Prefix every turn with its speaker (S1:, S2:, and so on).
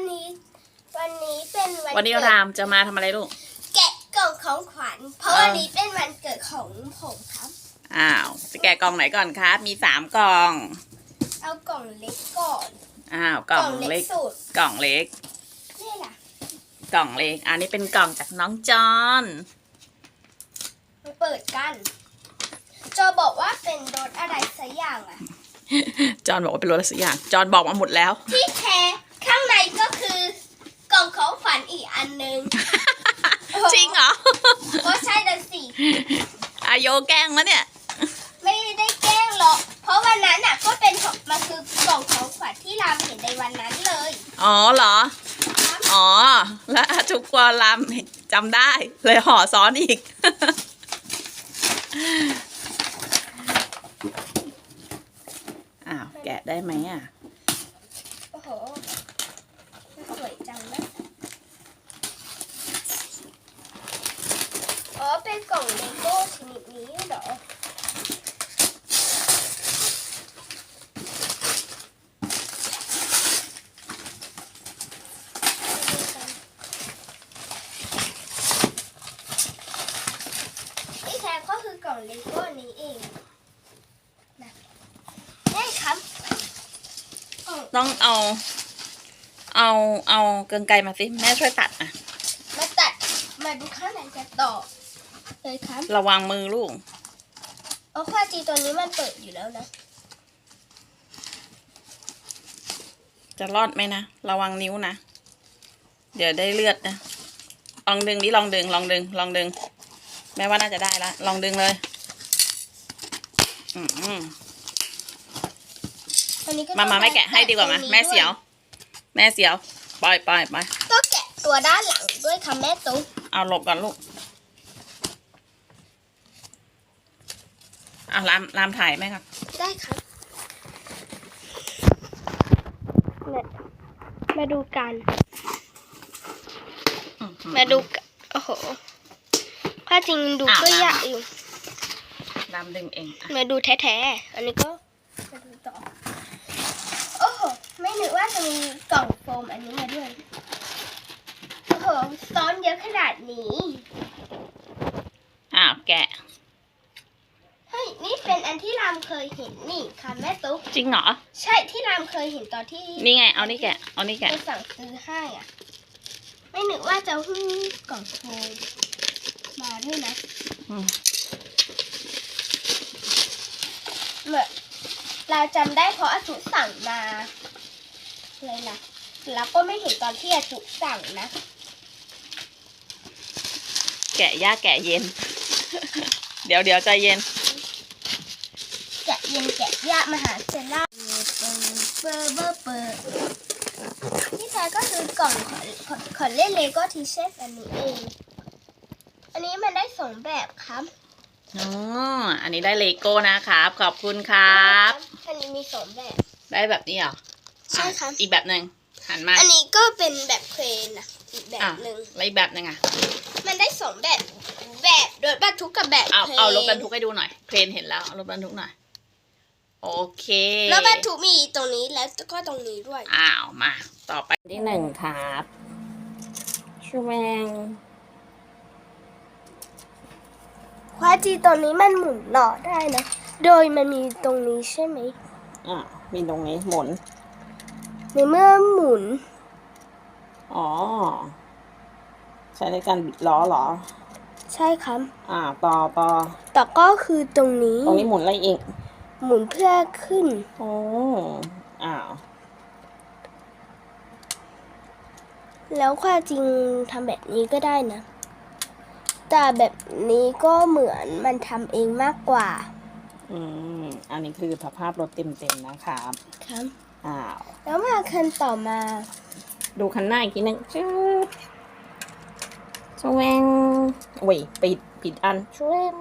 S1: วันนี้ วันนี้เป็นวัน
S2: วันนี้
S1: เกิด
S2: รามจะมาทำอะไรลูก
S1: แกะกล่องของขวัญ เพราะ
S2: เออ
S1: วันนี้เป็นวันเกิดของผมครับ
S2: อ้าว จะแกะกล่องไหนก่อนครับ มีสามกล่อง
S1: เอากล่องเล็กก่อน
S2: อ้าว กล่องเล็ก
S1: สุด
S2: กล่องเล็ก
S1: นี่ล่ะ
S2: กล่องเล็ก อันนี้เป็นกล่องจากน้องจอน
S1: มาเปิดกันโจบอกว่าเป็นรถอะไรสักอย่างอะ
S2: จอนบอกว่าเป็นรถอะไรสักอย่าง จอนบอกมาหมดแล้ว
S1: ที่แท้ข้างใน ก็คือกล่องของขวัญอีกอันนึง
S2: จริงเหรอ
S1: ก็ใช่ดันสิ
S2: อาโยแกล้งแล้วเนี่ย
S1: ไม่ได้แกล้งหรอก เพราะวันนั้นน่ะก็เป็นของมันคือกล่องของขวัญที่รามเห็นในวันนั้นเลย
S2: อ๋อเหรอ
S1: ครับ
S2: อ๋อ แล้วอาทุกวอลามจำได้ เลยห่อซ้อนอีก อ้าว แกะได้ไหมอะ
S1: โอ้โหสวยจังนะอ๋อ เป็นกล่องเลโก้ชนิดนี้เหรอที่แท้ก็คือกล่องเลโก้นี้เองนะได้ครับอ๋อ
S2: ต้องเอา เอาเอาเกรงไกรมาสิ แม่ช่วยตัดอะ
S1: มาตัดมาดูข้างในกันต่อ เลยครับ
S2: ระวังมือลูก
S1: เพราะความจริงตัวนี้มันเปิดอยู่แล้วนะ
S2: จะรอดไหมนะ ระวังนิ้วนะ เดี๋ยวได้เลือดนะ ลองดึงดิลองดึง ลองดึง ลองดึง แม่ว่าน่าจะได้ละ ลองดึงเลย อืมอืม
S1: อันนี้ก็
S2: มา
S1: ต้อง
S2: มาแม่แกะให้ดีกว่ามา
S1: ตรงนี้
S2: แม่เสียว แม่เสียว ปล่อยปล่อยไป
S1: ต้องแกะตัวด้านหลังด้วยค่ะแม่ตุ๊ก
S2: เอาหลบก่อนลูก อาลามลามถ่ายไหมครับ
S1: ได้ครับเนี่ยมาดูกัน มาดูกันโอ้โหความจริงดู
S2: อ้าว
S1: ก็
S2: ลาม
S1: ยากอยู่
S2: ลามดึงเองอะ
S1: มาดูแท้ๆ อันนี้ก็มาดูต่อ โอ้โห ไม่นึกว่าจะมีกล่องโฟมอันนี้มาด้วย โอ้โห ซ้อนเยอะขนาดนี้
S2: อ้าว แกะ
S1: เฮ้ย นี่เป็นอันที่รามเคยเห็นนี่ค่ะแม่ตุ๊ก
S2: จริงเหรอ
S1: ใช่ที่รามเคยเห็นตอนที่
S2: นี่ไง เอานี่แกะ เอานี่แกะ
S1: ไปสั่งซื้อให้อะ ไม่นึกว่าจะหุ้มกล่องโฟมมาด้วยนะ
S2: อืม
S1: เหมือนเราจำได้เพราะอาจุสั่งมาเลยนะแล้วก็ไม่เห็นตอนที่อาจุสั่งนะ
S2: แกะยากแกะเย็น เดี๋ยวเดี๋ยวใจเย็น
S1: แกะเย็นแกะยากมหาเซล่าเบอร์เบอร์เบอร์ที่แท้ก็คือกล่องของของของเล่นเลโก้ทีเชฟอันนี้เอง อันนี้มันได้สองแบบครับ
S2: อ๋ออันนี้ได้เลโก้นะครับ ขอบคุณครับ
S1: อันนี้มีสองแบบ
S2: ได้แบบนี้เหรอ
S1: ใช่ครับ
S2: อะอีกแบบหนึ่งหันมา
S1: อันนี้ก็เป็นแบบเครนนะอีกแบบ
S2: อะ
S1: หนึ่ง
S2: แล้วอีกแบบหนึ่งอะ
S1: มันได้สองแบบ แบบรถบรรทุกกับแบบ
S2: เอา
S1: เครน
S2: เอารถบรรทุกให้ดูหน่อย เครนเห็นแล้วเอารถบรรทุกหน่อย โอเค
S1: รถบรรทุกมีตรงนี้แล้วก็ตรงนี้ด้วย
S2: อ้าวมา ต่อไปที่หนึ่งครับชูแมง
S1: ว่าจีตรงนี้มันหมุนหล่อได้นะ โดยมันมีตรงนี้ใช่ไหม
S2: อะมีตรงนี้หมุน
S1: ในเมื่อหมุน
S2: อ๋อ ใช้ในการบิดล้อเหรอ
S1: ใช่ครับ
S2: อ่า ต่อต่อ
S1: แต่ก็คือตรงนี้
S2: ตรงนี้หมุนอะไรอีก
S1: หมุนเพื่อขึ้น
S2: โอ้อ้าว
S1: แล้วความจริงทำแบบนี้ก็ได้นะ แต่แบบนี้ก็เหมือนมันทำเองมากกว่า
S2: อืม อันนี้คือสภาพรถเต็มๆนะครับ
S1: ครับ
S2: อ้าว
S1: แล้วมาคันต่อมา
S2: ดูคันหน้าอีกทีหนึงชื่อชวงโอ้ยปิด ผิดอันชวง